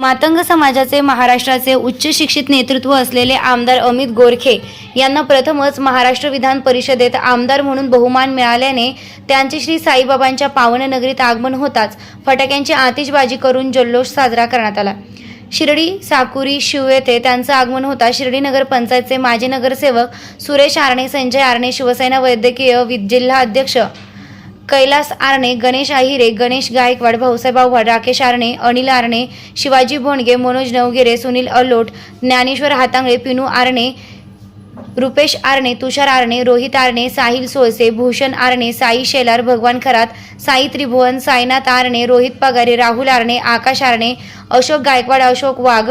मातंग समाजाचे महाराष्ट्राचे उच्च शिक्षित नेतृत्व असलेले आमदार अमित गोरखे यांना प्रथमच महाराष्ट्र विधान परिषदेत आमदार म्हणून बहुमान मिळाल्याने त्यांचे श्री साईबाबांच्या पावननगरीत आगमन होताच फटाक्यांची आतिषबाजी करून जल्लोष साजरा करण्यात आला. शिर्डी साकुरी शिव येथे त्यांचं आगमन होता. शिर्डी नगर पंचायतचे माजी नगरसेवक सुरेश आरणे संजय आरणे शिवसेना वैद्यकीय वि- जिल्हा अध्यक्ष कैलास आरणे गणेश आहिरे गणेश गायकवाड भाऊसाहेब आव्हाड राकेश आरणे अनिल आरणे शिवाजी भोंडगे मनोज नवगिरे सुनील अलोट ज्ञानेश्वर हातांगळे पिनू आरणे रुपेश आरणे तुषार आरणे रोहित आरणे साहिल सोळसे भूषण आरणे साई शेलार भगवान खरात साई त्रिभुवन साईनाथ आरणे रोहित पगारे राहुल आरणे आकाश आरणे अशोक गायकवाड अशोक वाघ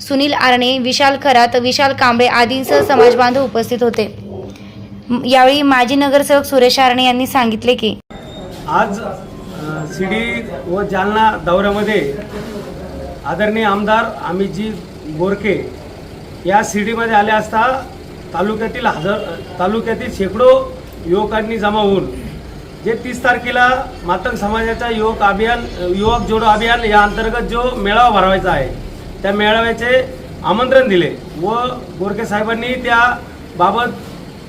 सुनील आरणे विशाल खरात विशाल कांबळे आदींसह समाजबांधव उपस्थित होते. यावेळी माजी नगरसेवक सुरेश आरणे यांनी सांगितले की आज अ, शिर्डी व जालना दौऱ्यामध्ये आदरणीय आमदार अमितजी गोरखे या शिर्डीमध्ये आले असता तालुक्यातील हजार तालुक्यातील शेकडो युवकांनी जमा होऊन जे तीस तारखेला मातंग समाजाच्या युवक अभियान युवक जोडो अभियान या अंतर्गत जो मेळावा भरवायचा आहे त्या मेळाव्याचे आमंत्रण दिले व गोरखे साहेबांनी त्याबाबत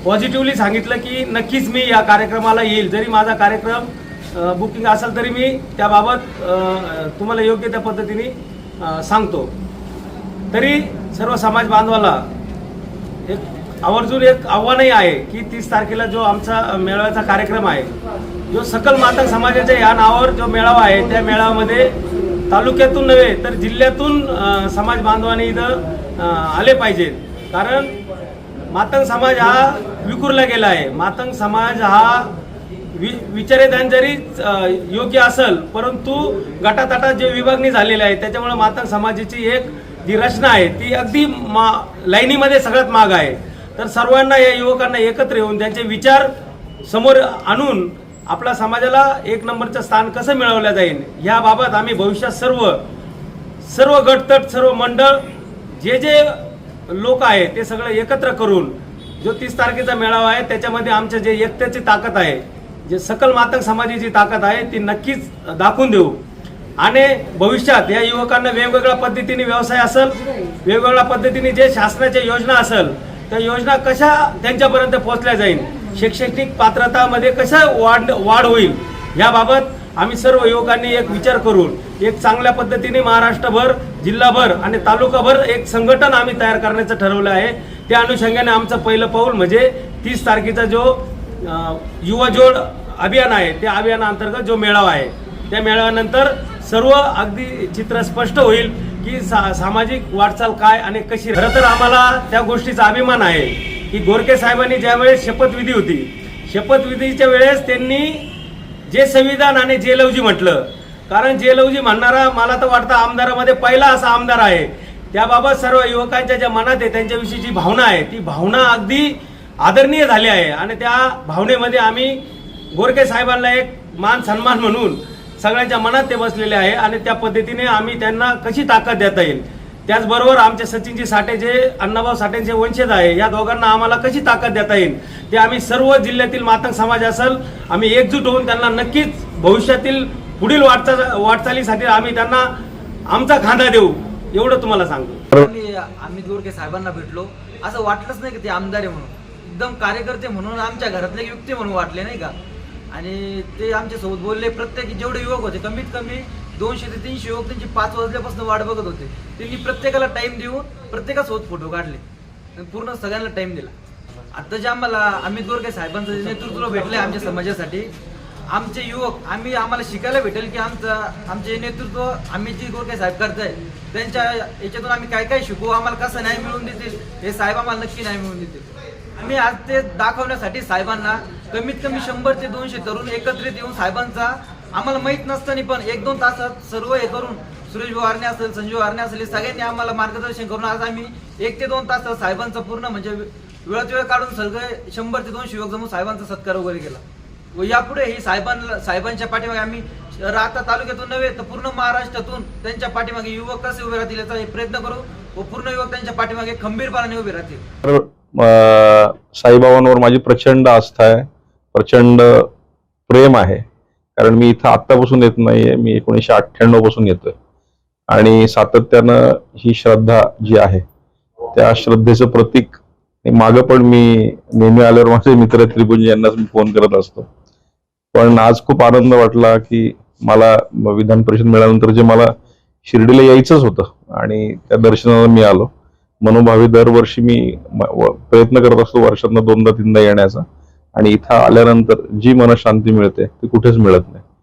पॉझिटिव्हली सांगितलं की नक्कीच मी या कार्यक्रमाला येईल. जरी माझा कार्यक्रम बुकिंग असेल तरी मी त्याबाबत तुम्हाला योग्य त्या पद्धतीने सांगतो. तरी सर्व समाज बांधवाला एक आवर्जून एक आव्हानही आहे की तीस तारखेला जो आमचा मेळाव्याचा कार्यक्रम आहे जो सकल मातंग समाजाच्या या नावावर जो मेळावा आहे त्या मेळाव्यामध्ये तालुक्यातून नव्हे तर जिल्ह्यातून समाज बांधवांनी इथं आले पाहिजेत. कारण मातंग समाज हा विखुरला गेला आहे. मातंग समाज हा वि विचारधान जरी योग्य असेल परंतु गटातटात जे विभागणी झालेली आहे त्याच्यामुळे मातंग समाजाची एक जी रचना आहे ती अगदी मा लाईनीमध्ये सगळ्यात माग आहे. तर सर्वांना या युवकांना एकत्र येऊन त्यांचे विचार समोर आणून आपल्या समाजाला एक नंबरचं स्थान कसं मिळवलं जाईल याबाबत आम्ही भविष्यात सर्व सर्व गटतट सर्व मंडळ जे जे लोक आहे ते सगळं एकत्र करून जो तीस तारखेचा मेळावा आहे त्याच्यामध्ये आमच्या जे एकतेची ताकद आहे जे सकल मातंग समाजाची ताकद आहे ती नक्कीच दाखवून देऊ. आणि भविष्यात या युवकांना वेगवेगळ्या पद्धतीने व्यवसाय असेल वेगवेगळ्या पद्धतीने जे शासनाच्या योजना असेल त्या योजना कशा त्यांच्यापर्यंत पोहोचल्या जाईल शैक्षणिक पात्रतामध्ये कशा वाढ वाढ होईल याबाबत आम्ही सर्व युवकांनी एक विचार करून एक चांगल्या पद्धतीने महाराष्ट्रभर जिल्हाभर आणि तालुकाभर एक संघटन आम्ही तयार करण्याचं ठरवलं आहे. त्या अनुषंगाने आमचं पहिलं पाऊल म्हणजे तीस तारखेचा जो युवा जोड अभियान आहे त्या अभियानाअंतर्गत जो मेळावा आहे त्या मेळाव्यानंतर सर्व अगदी चित्र स्पष्ट होईल की सा सामाजिक वाटचाल काय आणि कशी खरं तर आम्हाला त्या गोष्टीचा अभिमान आहे की गोरखे साहेबांनी ज्यावेळेस शपथविधी होती शपथविधीच्या वेळेस त्यांनी जे संविधान आणि जेलवजी म्हटलं. कारण जेलवजी म्हणणारा मला तर वाटतं आमदारामध्ये पहिला असा आमदार आहे. त्याबाबत सर्व युवकांच्या ज्या मनात आहे त्यांच्याविषयी जी भावना आहे. ती भावना अगदी आदरणीय झाले आहे. आणि त्या भावनेमध्ये आम्ही गोरखे साहेबांना एक मान सन्मान म्हणून सगळ्यांच्या मनात ते बसलेले आहे आणि त्या पद्धतीने आम्ही त्यांना कशी ताकद देता येईल? त्याचबरोबर आमचे सचिनजी साठे जे अण्णाभाऊ साठेंचे वंशज आहे या दोघांना आम्हाला कशी ताकद देता येईल? ते आम्ही सर्व जिल्ह्यातील मातंग समाज असेल आम्ही एकजूट होऊन त्यांना नक्कीच भविष्यातील पुढील वाटचा वाटचालीसाठी आम्ही त्यांना आमचा खांदा देऊ एवढं तुम्हाला सांगतो. आम्ही गोरखे साहेबांना भेटलो. असं वाटलंच नाही की ते आमदार आहे म्हणून. एकदम कार्यकर्ते म्हणून आमच्या घरातले एक युक्ती म्हणून वाटले नाही का? आणि ते आमच्यासोबत बोलले प्रत्येक जेवढे युवक होते कमीत कमी दोनशे ते तीनशे युवक त्यांची पाच वाजल्यापासून वाट बघत होते. त्यांनी प्रत्येकाला टाईम देऊन प्रत्येकासोबत फोटो काढले. पूर्ण सगळ्यांना टाईम दिला. आता जे आम्हाला अमित गोरखे साहेबांचं जे नेतृत्व भेटलंय आमच्या समाजासाठी आमचे युवक आम्ही आम्हाला शिकायला भेटेल की आमचं आमचे नेतृत्व आम्ही जी गोरखे साहेब करताय त्यांच्या याच्यातून आम्ही काय काय शिकू आम्हाला कसं न्याय मिळून देतील हे साहेब आम्हाला नक्की न्याय मिळून देतील. मी आज ते दाखवण्यासाठी साहेबांना कमीत कमी शंभर ते दोनशे तरुण एकत्रित येऊन साहेबांचा आम्हाला माहीत नसताना पण एक दोन तासात सर्व हे करून सुरेश भाऊ आरणे असेल संजीव आरणे असेल सगळ्यांनी आम्हाला मार्गदर्शन करून आज आम्ही एक ते दोन तासात साहेबांचा पूर्ण म्हणजे वेळात वेळ काढून सगळे शंभर ते दोनशे युवक जमून साहेबांचा सत्कार वगैरे केला. व यापुढे ही साहेबांना साहेबांच्या पाठीमागे आम्ही राहता तालुक्यातून नव्हे तर पूर्ण महाराष्ट्रातून त्यांच्या पाठीमागे युवक कसे उभे राहतील याचा प्रयत्न करू व पूर्ण युवक त्यांच्या पाठीमागे खंबीरपणाने उभे राहतील. साईबाबांवर माझी प्रचंड आस्था आहे प्रचंड प्रेम आहे. कारण मी इथं आत्तापासून येत नाही आहे मी एकोणीसशे अठ्ठ्याण्णवपासून येतोय. आणि सातत्यानं ही श्रद्धा जी आहे त्या श्रद्धेचं प्रतीक मागं पण मी नेहमी आल्यावर माझे मित्र त्रिभुज यांनाच मी फोन करत असतो. पण आज खूप आनंद वाटला की मला विधान परिषद मिळाल्यानंतर जे मला शिर्डीला यायचंच होतं आणि त्या दर्शनाला मी आलो. मनोभावी दरवर्षी मी प्रयत्न करत असतो वर्षातनं दोनदा तीनदा येण्याचा. आणि इथं आल्यानंतर जी मनशांती मिळते ती कुठेच मिळत नाही.